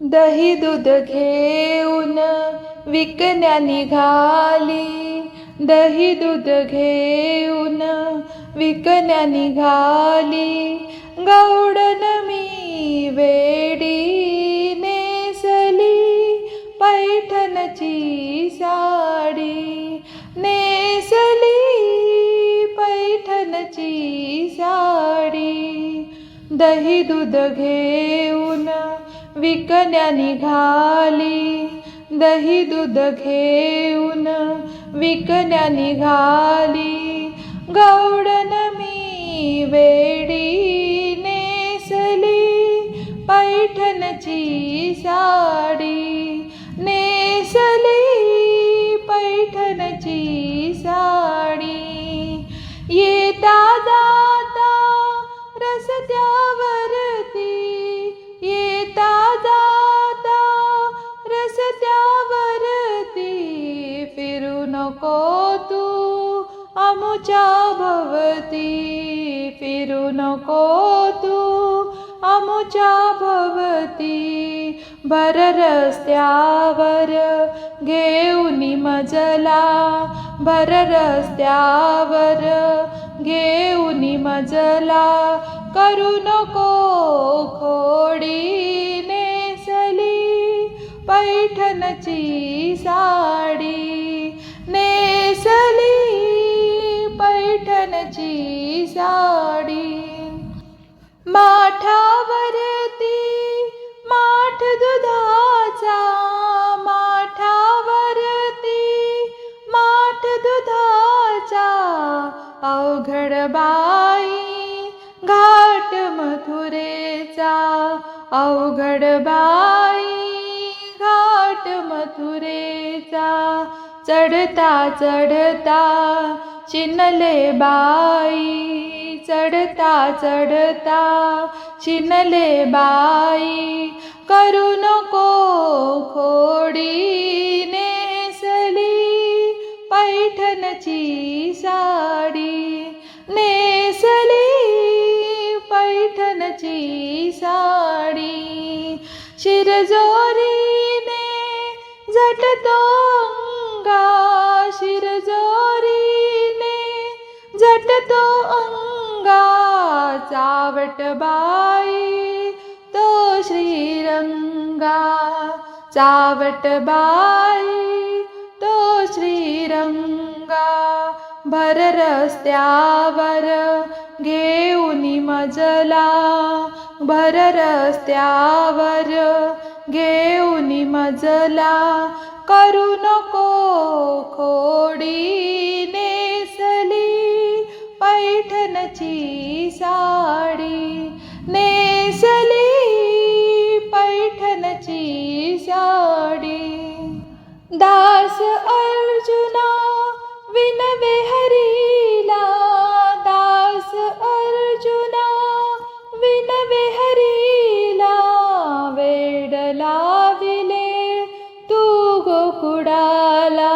दही दूध घेऊन विकण्या निघाली दही दूध घेऊन विकण्या निघाली गौडन मी वेडी नेसली पैठणची साडी नेसली पैठणची साडी. दही दूध घेऊन विकण्या निघाली दही दूध घेऊन विकण्या निघाली गौडन मी वेडी नेसली पैठणची साडी नको तू आमुच्या भवती फिरू नको तू आमुच्या भवती भर रस्त्यावर घेऊन मजला भर रस्त्यावर घेऊन मजला करू नको खोडी नेसली पैठणची सा पैठणची साडी. माठावरती माठ दुधाचा माठावरती माठ दुधाचा अवघड बाई घाट मथुरेचा अवघड बाई घाट मथुरेचा. चढता चढता चिनले बाई चढता चढता चिनले बाई करू नको खोडी नेसली पैठणची साडी नेसली पैठणची साडी. शिरजोरीने झटतो गा शिरजो तो अंगा चावट बाई. तो श्रीरंगा चावट बाई. तो श्रीरंगा भर रस्त्यावर घेऊन मजला. भर रस्त्यावर घेऊन मजला. करू नको खोडी. ची साडी नेसली पैठणची साडी. दास अर्जुना विनवे हरीला दास अर्जुना विनवे हरीला वेड लाविले तू गोकुडाला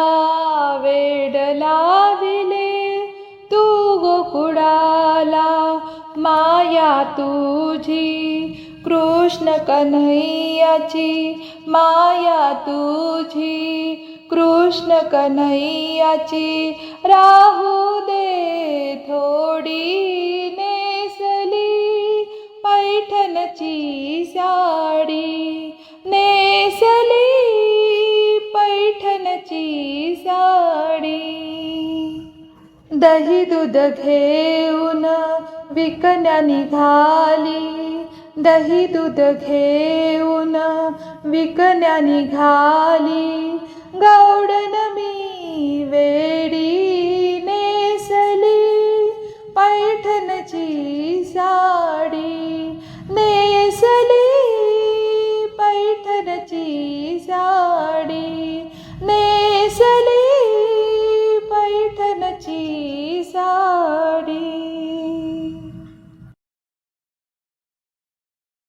तुझी कृष्ण कन्हैयाची माया तुझी कृष्ण कन्हैयाची राहू दे थोडी नेसली पैठणची साडी नेसली. दही दूध घेऊन विकण्या निघाली. दही दूध घेऊन विकण्या निघाली. गौडन मी वेडी नेसली. पैठणची सा